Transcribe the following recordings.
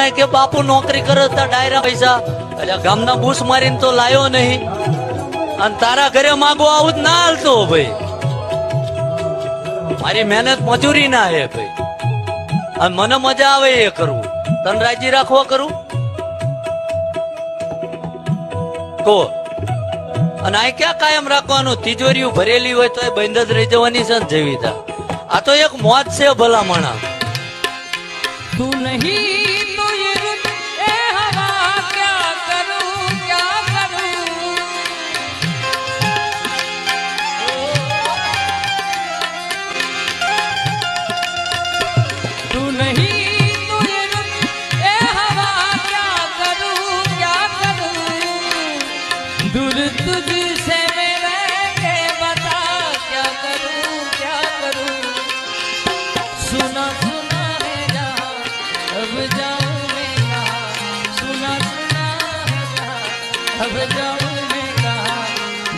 માણાએ કે બાપુ નોકરી કરે તા ડાયરા પૈસા. એટલે ગામના બૂસ મારીને તો લાયો નહીં. અને તારા ઘરે માગો આવું જ ના હાલતો ભાઈ. મારી મહેનત મજૂરી ના હે ભાઈ. અને મને મજા આવે એ કરવું. તન રાજી રાખવા કરું? કો અને આ ક્યાં કાયમ રાખવાનું? તિજોરીઓ ભરેલી હોય તો એ બંધ જ રહી જવાની છે જેવી આ તો એક મોત છે ભલામણા તું तू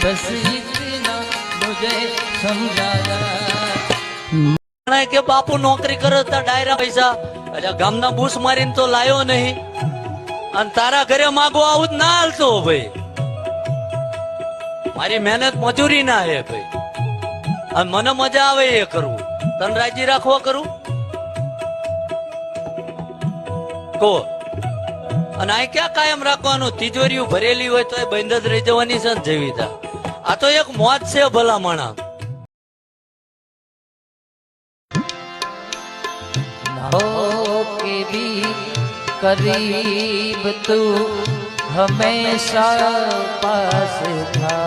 બસ કે બાપુ નોકરી કરો તા ડાયરા પૈસા. એટલે ગામના બૂસ મારીને તો લાયો નહીં. અને તારા ઘરે માગો આવું જ ના હાલતો ભાઈ મારી મહેનત મજૂરી ના હે ભાઈ. મને મજા આવે એ કરવું. તન રાજી રાખવા કરું? કહો. અને આ ક્યાં કાયમ રાખવાનું? તિજોરીઓ ભરેલી હોય તો એ બંધ જ રહી જવાની છે જીવિતા આ તો એક મોત છે ભલામણા કરીબ તું હંમેશા પાસ થા.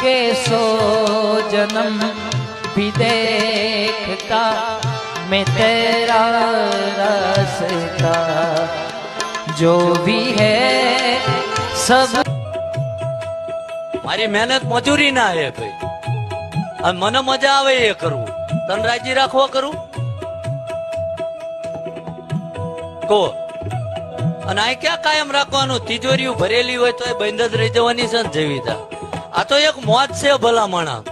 तू हमेशा पास था के सो जन्म भी देखता मैं तेरा रास्ता जो भी है सब મારી મહેનત મજૂરી ના હે ભાઈ અને મને મજા આવે એ કરવું તન રાજી રાખવા કરું કો અને આ ક્યાં કાયમ રાખવાનું તિજોરીઓ ભરેલી હોય તો એ બંધ જ રહી જવાની છે ને જેવીતા આ તો એક મોત છે ભલા માણા